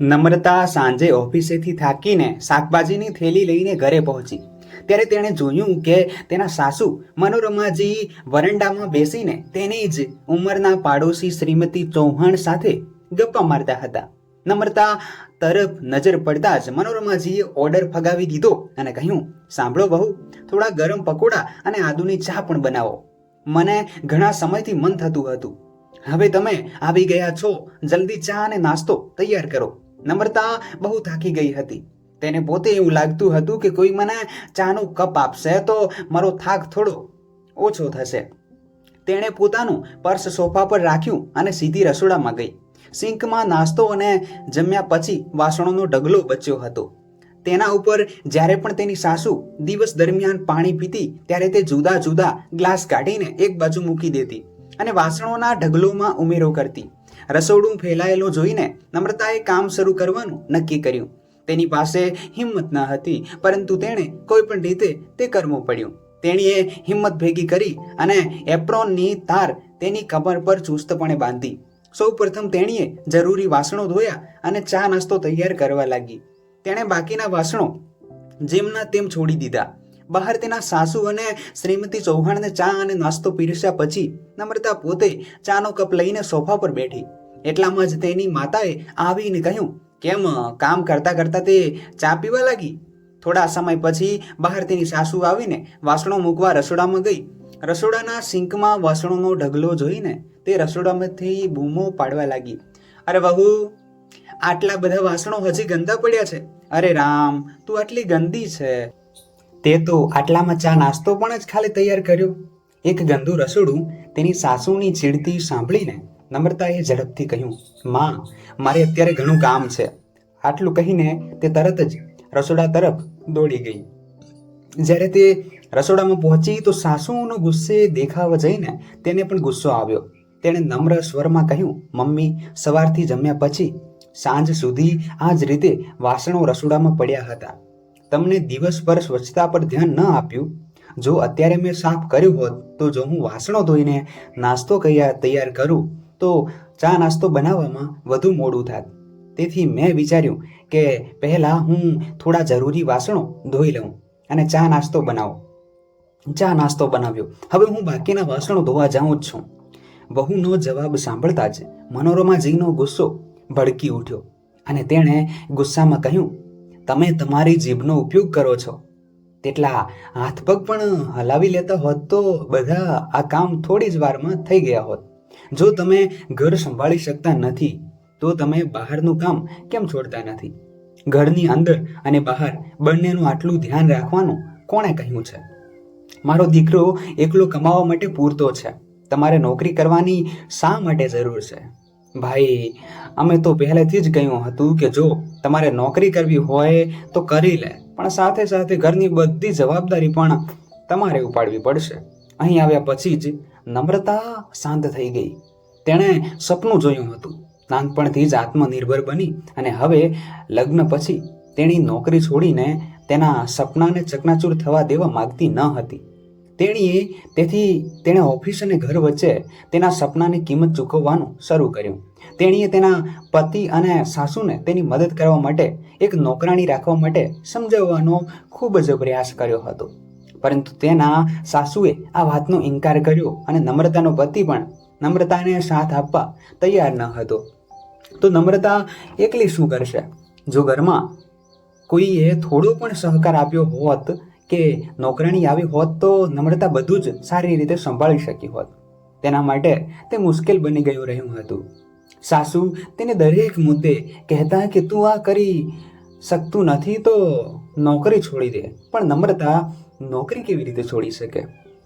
નમ્રતા સાંજે ઓફિસેથી થાકીને શાકભાજીની થેલી લઈને ઘરે પહોંચી. ત્યારે તેણે જોયું કે તેના સાસુ મનોરમાજી વરંડામાં બેસીને તેની જ ઉંમરના પાડોશી શ્રીમતી ચૌહાણ સાથે ગપ્પા મારતા હતા. નમ્રતા તરફ નજર પડતા જ મનોરમાજીએ ઓર્ડર ફગાવી દીધો અને કહ્યું, સાંભળો બહુ, થોડા ગરમ પકોડા અને આદુની ચા પણ બનાવો. મને ઘણા સમયથી મન થતું હતું. હવે તમે આવી ગયા છો. જલ્દી ચા અને નાસ્તો તૈયાર કરો. નમ્રતા બહુ થાકી ગઈ હતી. તેને પોતે એવું લાગતું હતું કે કોઈ મને ચાનો કપ આપશે તો મારો થાક થોડો ઓછો થશે. તેણે પોતાનું પર્સ સોફા પર રાખ્યું અને સીધી રસોડામાં ગઈ. સિંકમાં નાસ્તો અને જમ્યા પછી વાસણોનો ઢગલો બચ્યો હતો. તેના ઉપર જ્યારે પણ તેની સાસુ દિવસ દરમિયાન પાણી પીતી, ત્યારે તે જુદા જુદા ગ્લાસ કાઢીને એક બાજુ મૂકી દેતી અને વાસણોના ઢગલોમાં ઉમેરો કરતી. રસોડું ફેલાયેલો જોઈને નમ્રતાએ કામ શરૂ કરવાનું નક્કી કર્યું. તેની પાસે હિંમત ન હતી, પરંતુ તેણે કોઈ પણ રીતે તે કરવું પડ્યું. તેણીએ હિંમત ભેગી કરી અને એપ્રોનની તાર તેની કમર પર ચુસ્તપણે બાંધી. સૌ પ્રથમ તેણીએ જરૂરી વાસણો ધોયા અને ચા નાસ્તો તૈયાર કરવા લાગી. તેણે બાકીના વાસણો જેમના તેમ છોડી દીધા. બહાર તેના સાસુ અને શ્રીમતી ચૌહાણને ચા અને નાસ્તો પીરસ્યા પછી નમ્રતા પોતે ચાનો કપ લઈને સોફા પર બેઠી. એટલામાં જ તેની માતાએ આવીને કહ્યું, કેમ કામ કરતા કરતા તે ચા પીવા લાગી? થોડા સમય પછી બહાર તેની સાસુ આવીને વાસણો મૂકવા રસોડામાં ગઈ. રસોડાના સિંકમાં વાસણોનો ઢગલો જોઈને તે રસોડામાંથી બૂમો પાડવા લાગી. અરે બહુ આટલા બધા વાસણો હજી ગંદા પડ્યા છે? અરે રામ, તું આટલી ગંદી છે. તે તો આટલામાં ચા નાસ્તો પણ જ ખાલી તૈયાર કર્યો. એક ગંદુ રસોડું તેની સાસુની ચીડતી સાંભળીને નમ્રતાએ ઝડપથી કહ્યું, માં, મારે અત્યારે ઘણું કામ છે. આટલું કહીને તે તરત જ રસોડા તરફ દોડી ગઈ. જ્યારે તે રસોડામાં પહોંચી તો સાસુનો ગુસ્સે દેખાવા જઈને તેને પણ ગુસ્સો આવ્યો. તેણે નમ્ર સ્વરમાં કહ્યું, મમ્મી, સવારથી જમ્યા પછી સાંજ સુધી આ જ રીતે વાસણો રસોડામાં પડ્યા હતા. તમને દિવસભર સ્વચ્છતા પર ધ્યાન ન આપ્યું? જો અત્યારે મેં સાફ કર્યું હોત, તો જો હું વાસણો ધોઈને નાસ્તો કયા તૈયાર કરું, તો ચા નાસ્તો બનાવવામાં વધુ મોડું થાત. તેથી મેં વિચાર્યું કે પહેલાં હું થોડા જરૂરી વાસણો ધોઈ લઉં અને ચા નાસ્તો બનાવો. ચા નાસ્તો બનાવ્યો. હવે હું બાકીના વાસણો ધોવા જાઉં જ છું. વહુનો જવાબ સાંભળતા જ મનોરમાજીનો ગુસ્સો ભડકી ઉઠ્યો અને તેણે ગુસ્સામાં કહ્યું, તમે તમારી જીભનો ઉપયોગ કરો છો. તેટલા હાથ પગ પણ હલાવી લેતા હોત તો બધા આ કામ થોડી જ વારમાં થઈ ગયા હોત. જો તમે ઘર સંભાળી શકતા નથી, તો તમે બહારનું કામ કેમ છોડતા નથી? ઘરની અંદર અને બહાર બંનેનું આટલું ધ્યાન રાખવાનું કોણે કહ્યું છે? મારો દીકરો એકલો કમાવા માટે પૂરતો છે. તમારે નોકરી કરવાની શા માટે જરૂર છે? ભાઈ, અમે તો પહેલેથી જ કહ્યું હતું કે જો તમારે નોકરી કરવી હોય તો કરી લે, પણ સાથે સાથે ઘરની બધી જવાબદારી પણ તમારે ઉપાડવી પડશે. અહીં આવ્યા પછી જ નમ્રતા શાંત થઈ ગઈ. તેણે સપનું જોયું હતું. નાનપણથી જ આત્મનિર્ભર બની અને હવે લગ્ન પછી તેણી નોકરી છોડીને તેના સપનાને ચકનાચૂર થવા દેવા માગતી ન હતી. તેણીએ તેથી તેણે ઓફિસ અને ઘર વચ્ચે તેના સપનાની કિંમત ચૂકવવાનું શરૂ કર્યું. તેણીએ તેના પતિ અને સાસુને તેની મદદ કરવા માટે એક નોકરાણી રાખવા માટે સમજાવવાનો ખૂબ જ પ્રયાસ કર્યો હતો. પરંતુ તેના સાસુએ આ વાતનો ઇનકાર કર્યો અને નમ્રતાનો પતિ પણ નમ્રતાને સાથ આપવા તૈયાર ન હતો. તો નમ્રતા એકલી શું કરશે? જો ઘરમાં કોઈએ થોડો પણ સહકાર આપ્યો હોત કે નોકરાણી આવી હોત તો નમ્રતા બધું જ સારી રીતે સંભાળી શકી હોત. તેના માટે તે મુશ્કેલ બની ગયું રહ્યું હતું. સાસુ તેને દરેક મુદ્દે કહેતા કે તું આ કરી શકતું નથી તો નોકરી છોડી દે, પણ નમ્રતા નોકરી કેવી રીતે છોડી શકે?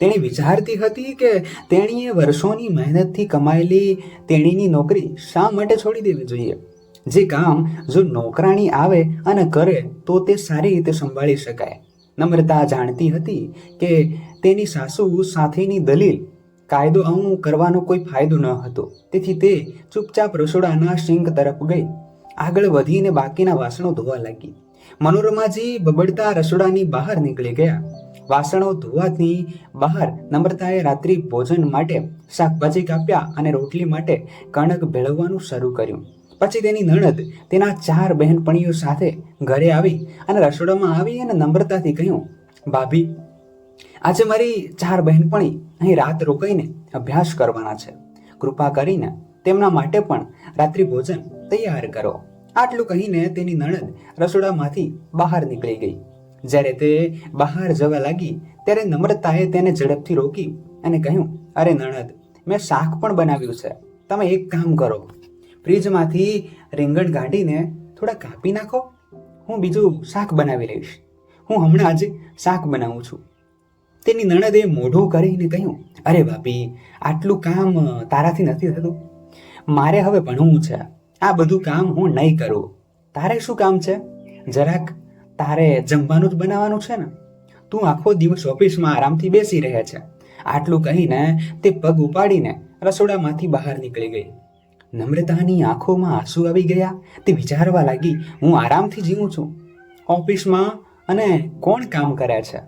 તેણી વિચારતી હતી કે તેણીએ વર્ષોની મહેનતથી કમાયેલી તેણીની નોકરી શા માટે છોડી દેવી જોઈએ? જે કામ જો નોકરાણી આવે અને કરે તો તે સારી રીતે સંભાળી શકાય. નમ્રતા જાણતી હતી કે તેની સાસુ સાથેની દલીલ કાયદો અમુક કરવાનો કોઈ ફાયદો ન હતો. તેથી તે ચૂપચાપ રસોડાના સિંક તરફ ગઈ. આગળ વધીને બાકીના વાસણો ધોવા લાગી. મનોરમાજી બબડતા રસોડાની બહાર નીકળી ગયા. વાસણો ધોવાથી બહાર નમ્રતાએ રાત્રિ ભોજન માટે શાકભાજી કાપ્યા અને રોટલી માટે કણક ભેળવવાનું શરૂ કર્યું. પછી તેની નણદ તેના ચાર બહેનપણીઓ સાથે ઘરે આવી અને રસોડામાં આવી અને નમ્રતાથી કહ્યું, ભાભી, આજે મારી ચાર બહેનપણી અહીં રાત રોકાઈને અભ્યાસ કરવાના છે. કૃપા કરીને તેમના માટે પણ રાત્રિ ભોજન તૈયાર કરો. આટલું કહીને તેની નણદ રસોડામાંથી બહાર નીકળી ગઈ. જ્યારે તે બહાર જવા લાગી, ત્યારે નમ્રતાએ તેને ઝડપથી રોકી અને કહ્યું, અરે નણદ, મેં શાક પણ બનાવ્યું છે. તમે એક કામ કરો. ફ્રીજમાંથી રીંગણ કાઢીને થોડા કાપી નાખો. હું બીજું શાક બનાવી લઈશ. હું હમણાં જ શાક બનાવું છું. તેની નણદે મોઢું કરીને કહ્યું, અરે ભાભી, આટલું કામ તારાથી નથી થતું. મારે હવે ભણવું છે. આ બધું કામ હું નહીં કરું. તારે શું કામ છે? જરાક તારે જમવાનું જ બનાવવાનું છે ને? તું આખો દિવસ ઓફિસમાં આરામથી બેસી રહે છે. આટલું કહીને તે પગ ઉપાડીને રસોડામાંથી બહાર નીકળી ગઈ. નમ્રતાની આંખોમાં આંસુ આવી ગયા. તે વિચારવા લાગી, હું આરામથી જીવું છું. ઓફિસમાં અને કોણ કામ કરે છે?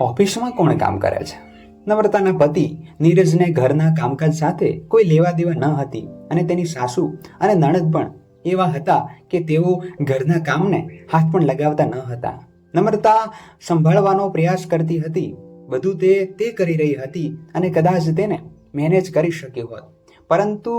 ઓફિસમાં કોણ કામ કરે છે? નમ્રતાના પતિ નીરજને ઘરના કામકાજ સાથે કોઈ લેવા દેવા ન હતી અને તેની સાસુ અને નણદ પણ એવા હતા કે તેઓ ઘરના કામને હાથ પણ લગાવતા ન હતા. નમ્રતા સંભાળવાનો પ્રયાસ કરતી હતી. બધું તે તે કરી રહી હતી અને કદાચ તેને મેનેજ કરી શક્યું હોત. પરંતુ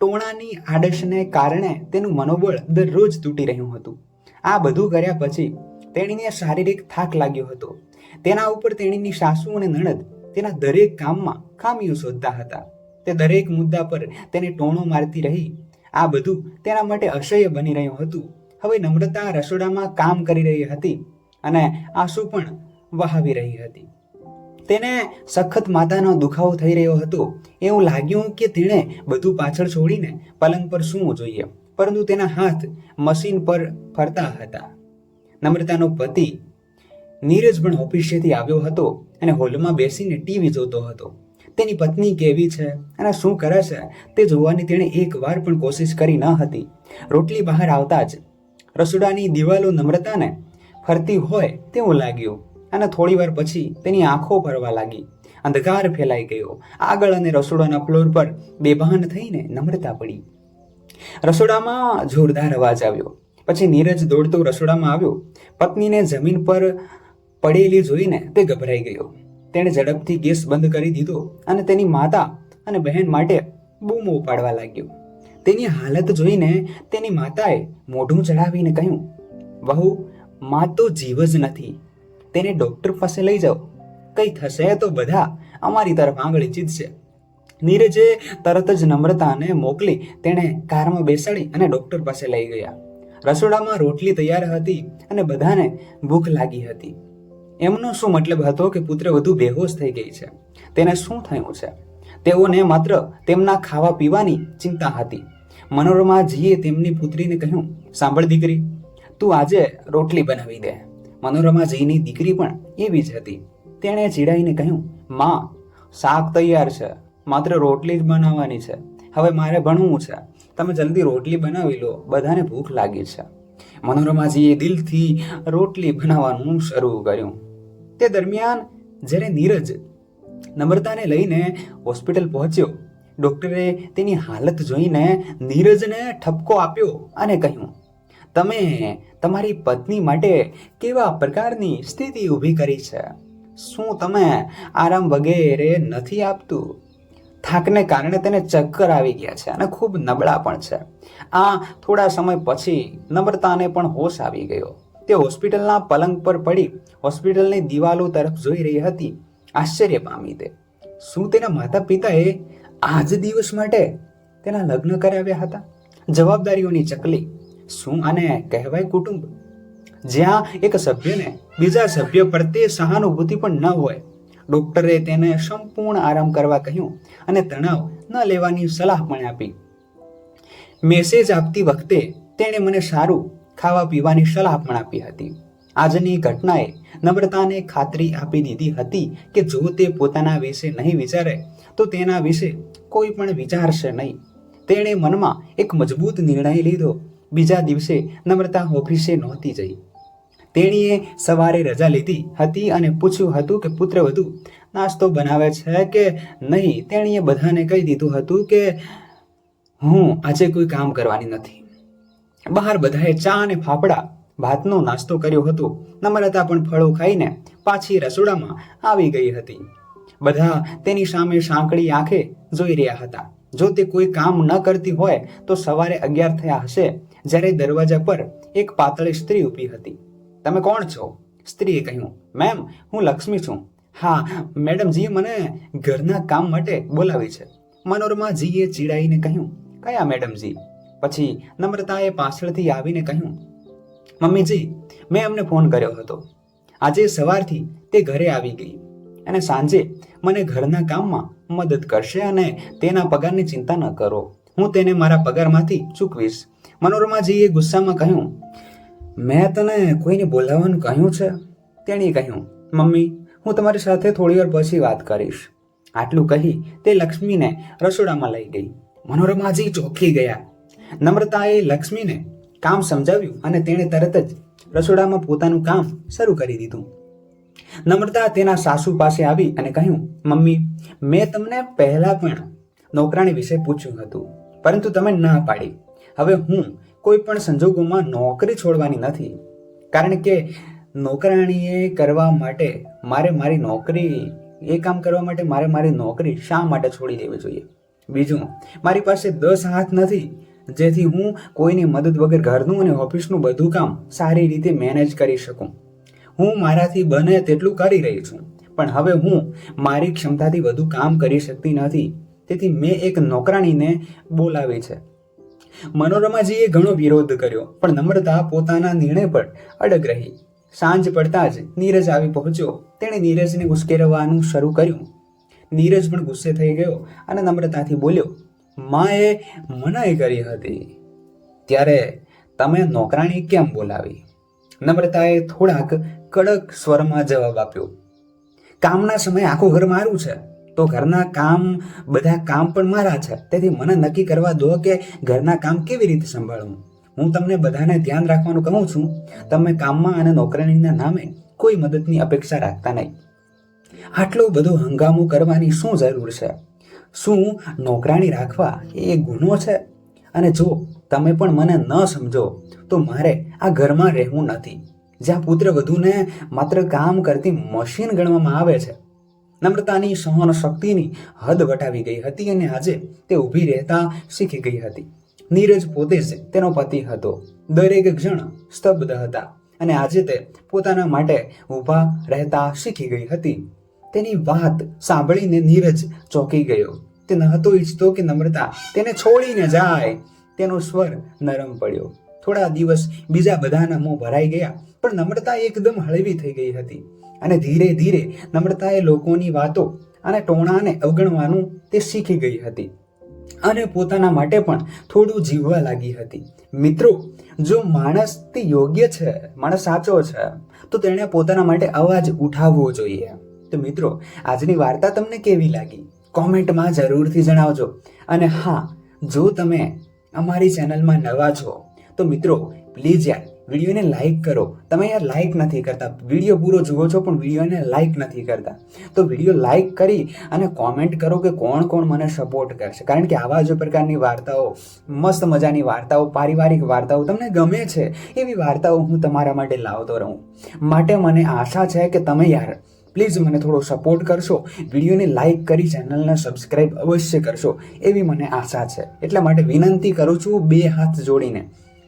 ટોણાની આડશને કારણે તેનું મનોબળ દરરોજ તૂટી રહ્યું હતું. આ બધું કર્યા પછી તેણીને શારીરિક થાક લાગ્યો હતો. તેના ઉપર તેણીની સાસુ અને નણદ તેના દરેક કામમાં ખામીઓ શોધતા હતા. તે દરેક મુદ્દા પર તેને ટોણો મારતી રહી. આ બધું તેના માટે અસહ્ય બની રહ્યું હતું. હવે નમ્રતા રસોડામાં કામ કરી રહી હતી અને આંસુ પણ વહાવી રહી હતી. તેને સખત માથાનો દુખાવો થઈ રહ્યો હતો. એવું લાગ્યું કે તેણે બધું પાછળ છોડીને પલંગ પર સૂવું જોઈએ. પરંતુ તેના હાથ મશીન પર ફરતા હતા. નમ્રતાનો પતિ નીરજ પણ ઓફિસેથી આવ્યો હતો અને હોલમાં બેસીને ટીવી જોતો હતો. તેની પત્ની કેવી છે અને શું કરે છે તે જોવાની તેણે એક વાર પણ કોશિશ કરી ન હતી. રોટલી બહાર આવતા જ રસોડાની દિવાલો નમ્રતાને ફરતી હોય તેવું લાગ્યું. અને થોડી વાર પછી તેની આંખો ભરવા લાગી. અંધકાર ફેલાઈ ગયો. આગળ અને રસોડાના ફ્લોર પર બેભાન થઈને નમ્રતા પડી. રસોડામાં જોરદાર અવાજ આવ્યો. પછી નીરજ દોડતો રસોડામાં આવ્યો. પત્નીને જમીન પર પડેલી જોઈને તે ગભરાઈ ગયો. તેણે ઝડપથી ગેસ બંધ કરી દીધો અને તેની માતા અને બહેન માટે બૂમો પાડવા લાગ્યો. તેની હાલત જોઈને તેની માતાએ મોઢું ચડાવીને કહ્યું, વહુ, મા તો જીવ જ નથી. તેને ડોક્ટર પાસે લઈ જાઓ. કંઈ થશે તો બધા અમારી તરફ આંગળી ચીધશે. નીરજે તરત જ નમ્રતાને મોકલી તેણે કારમાં બેસાડી અને ડોક્ટર પાસે લઈ ગયા. રસોડામાં રોટલી તૈયાર હતી અને બધાને ભૂખ લાગી હતી. એમનો શું મતલબ હતો કે પુત્ર વધુ બેહોશ થઈ ગઈ છે? તેને શું થયું છે? તેઓને માત્ર તેમના ખાવા પીવાની ચિંતા હતી. મનોરમાજીએ તેમની પુત્રીને કહ્યું, સાંભળ દીકરી, તું આજે રોટલી બનાવી દે. મનોરમાજીની દીકરી પણ એવી જ હતી. તેણે ચીડાઈને કહ્યું, માં, શાક તૈયાર છે. માત્ર રોટલી જ બનાવવાની છે. હવે મારે ભણવું છે. તમે જલ્દી રોટલી બનાવી લો. બધાને ભૂખ લાગી છે. મનોરમાજીએ દિલથી રોટલી બનાવવાનું શરૂ કર્યું. તે દરમિયાન જ્યારે નીરજ નમ્રતાને લઈને હોસ્પિટલ પહોંચ્યો, ડોક્ટરે તેની હાલત જોઈને નીરજને ઠપકો આપ્યો અને કહ્યું તમે તમારી પત્ની માટે કેવા પ્રકારની સ્થિતિ ઊભી કરી છે? શું તમે આરામ વગેરે નથી આપતું? થાકને કારણે તેને ચક્કર આવી ગયા છે અને ખૂબ નબળા પણ છે. આ થોડા સમય પછી નમ્રતાને પણ હોશ આવી ગયો. તે હોસ્પિટલના પલંગ પર પડી હોસ્પિટલની દિવાલો તરફ જોઈ રહી હતી. આશ્ચર્ય પામી તે. શું તેના માતા પિતાએ આ જ દિવસ માટે તેના લગ્ન કરાવ્યા હતા? જવાબદારીઓની ચકલી શું આને કહેવાય કુટુંબ? જ્યાં એક સભ્યને બીજા સભ્ય પ્રત્યે સહાનુભૂતિ પણ ન હોય. ડોક્ટરે તેને સંપૂર્ણ આરામ કરવા કહ્યું અને તણાવ ન લેવાની સલાહ પણ આપી. મેસેજ આપતી વખતે તેણે મને સારું ખાવા પીવાની સલાહ પણ આપી હતી. આજની ઘટનાએ નમ્રતાને ખાતરી આપી દીધી હતી કે જો તે પોતાના વિશે નહીં વિચારે, તો તેના વિશે કોઈ પણ વિચારશે નહીં. તેણે મનમાં એક મજબૂત નિર્ણય લીધો. બીજા દિવસે નમ્રતા ઓફિસે નહોતી જઈ. તેણીએ સવારે રજા લીધી હતી અને પૂછ્યું હતું કે પુત્રવધુ નાસ્તો બનાવે છે કે નહીં? તેણીએ બધાને કહી દીધું હતું કે, હું આજે કોઈ કામ કરવાની નથી. બહાર બધાએ ચા અને ફાફડા, ભાતનો નાસ્તો કર્યો હતો. નમ્રતા પણ ફળો ખાઈને પાછી રસોડામાં આવી ગઈ હતી. બધા તેની સામે સાંકડી આંખે જોઈ રહ્યા હતા. જો તે કોઈ કામ ન કરતી હોય, તો સવારે અગિયાર થયા હશે. જ્યારે દરવાજા પર એક પાતળી સ્ત્રી ઊભી હતી. તમે કોણ છો? સ્ત્રીએ કહ્યું. મેમ, હું લક્ષ્મી છું. હા મેડમજીએ મને ઘરના કામ માટે બોલાવી છે. મનોરમાજીએ ચીડાઈને કહ્યું. કયા મેડમજી? પછી નમ્રતાએ પાછળથી આવીને કહ્યું. મમ્મીજી, મેં અમને ફોન કર્યો હતો. આજે સવારથી તે ઘરે આવી ગઈ અને સાંજે મને ઘરના કામમાં મદદ કરશે અને તેના પગારની ચિંતા ન કરો. હું તેને મારા પગારમાંથી ચૂકવીશ. મનોરમાજીએ ગુસ્સામાં કહ્યું, મેં તને કોઈને બોલાવવાનું કહ્યું છે? તેણે કહ્યું, મમ્મી, હું તમારી સાથે થોડી વાર પછી વાત કરીશ. આટલું કહી તે લક્ષ્મીને રસોડામાં લઈ ગઈ. મનોરમાજી ચોંકી ગયા. નમ્રતાએ લક્ષ્મીને કામ સમજાવ્યું અને તેણે તરત જ રસોડામાં પોતાનું કામ શરૂ કરી દીધું. નમ્રતા તેના સાસુ પાસે આવી અને કહ્યું, મમ્મી, મેં તમને પહેલા પણ નોકરાણી વિશે પૂછ્યું હતું, પરંતુ તમે ના પાડી. હવે હું કોઈ પણ સંજોગોમાં નોકરી છોડવાની નથી. કારણ કે નોકરાણીએ કરવા માટે મારે મારી નોકરી, એ કામ કરવા માટે મારે મારી નોકરી શા માટે છોડી દેવી જોઈએ? બીજું, મારી પાસે દસ હાથ નથી, જેથી હું કોઈની મદદ વગર ઘરનું અને ઓફિસનું બધું કામ સારી રીતે મેનેજ કરી શકું. હું મારાથી બને તેટલું કરી રહી છું, પણ હવે હું મારી ક્ષમતાથી વધુ કામ કરી શકતી નથી. તેથી મેં એક નોકરાણીને બોલાવી છે. મનોરમાજીએ ઘણો વિરોધ કર્યો, પણ નમ્રતા પોતાના નિર્ણય પર અડગ રહી. સાંજ પડતા જ નીરજ આવી પહોંચ્યો. તેણે નીરજને ઉશ્કેરવાનું શરૂ કર્યું. નીરજ પણ ગુસ્સે થઈ ગયો અને નમ્રતાથી બોલ્યો, માએ મનાઈ કરી હતી. ત્યારે તમે નોકરાણી કેમ બોલાવી? નમ્રતાએ થોડાક કડક સ્વરમાં જવાબ આપ્યો, કામના સમયે આખું ઘર મારું છે. તો ઘરના કામ, બધા કામ પણ મારા છે. તેથી મને નક્કી કરવા દો કે ઘરના કામ કેવી રીતે સંભાળવું. હું તમને બધાને ધ્યાન રાખવાનું કહું છું, તમે કામમાં અને નોકરાણીના નામે કોઈ મદદની અપેક્ષા રાખતા નહીં. આટલો બધો હંગામો કરવાની શું જરૂર છે? શું નોકરાણી રાખવા એ ગુનો છે? અને જો તમે પણ મને ન સમજો, તો મારે આ ઘરમાં રહેવું નથી. જ્યાં પુત્ર વધુને માત્ર કામ કરતી મશીન ગણવામાં આવે છે નમ્રતાની સહન શક્તિની હદ વટાવી ગઈ હતી અને આજે તે ઊભી રહેતા શીખી ગઈ હતી. નીરજ પોતે જ તેનો પતિ હતો. દરેક ક્ષણ સ્તબ્ધ હતા અને આજે તે પોતાના માટે ઊભા રહેતા શીખી ગઈ હતી. તેની વાત સાંભળીને નીરજ ચોંકી ગયો. તે નહોતો ઈચ્છતો કે નમ્રતા તેને છોડીને જાય. તેનો સ્વર નરમ પડ્યો. થોડા દિવસ બીજા બધાના મોં ભરાઈ ગયા, પણ નમ્રતા એકદમ હળવી થઈ ગઈ હતી. અને ધીરે ધીરે નમ્રતાએ લોકોની વાતો અને ટોણાને અવગણવાનું તે શીખી ગઈ હતી. અને પોતાના માટે પણ થોડું જીવવા લાગી હતી. મિત્રો, જો માણસ તે યોગ્ય છે, માણસ સાચો છે, તો તેણે પોતાના માટે અવાજ ઉઠાવવો જોઈએ. તો મિત્રો, આજની વાર્તા તમને કેવી લાગી? કોમેન્ટમાં જરૂરથી જણાવજો. અને હા, જો તમે અમારી ચેનલમાં નવા છો, તો મિત્રો, પ્લીઝ યાર વિડીયોને લાઈક કરો. તમે યાર લાઈક નથી કરતા. વીડિયો પૂરો જુઓ છો પણ વિડીયોને લાઈક નથી કરતા. તો વીડિયો લાઈક કરી અને કોમેન્ટ કરો કે કોણ કોણ મને સપોર્ટ કરશે. કારણ કે આવા જ પ્રકારની વાર્તાઓ, મસ્ત મજાની વાર્તાઓ, પારિવારિક વાર્તાઓ તમને ગમે છે, એવી વાર્તાઓ હું તમારા માટે લાવતો રહું. માટે મને આશા છે કે તમે યાર પ્લીઝ મને થોડો સપોર્ટ કરશો. વિડીયોને લાઈક કરી ચેનલને સબસ્ક્રાઈબ અવશ્ય કરશો, એવી મને આશા છે. એટલા માટે વિનંતી કરું છું બે હાથ જોડીને.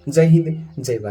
જય હિન્દ, જય ભારત.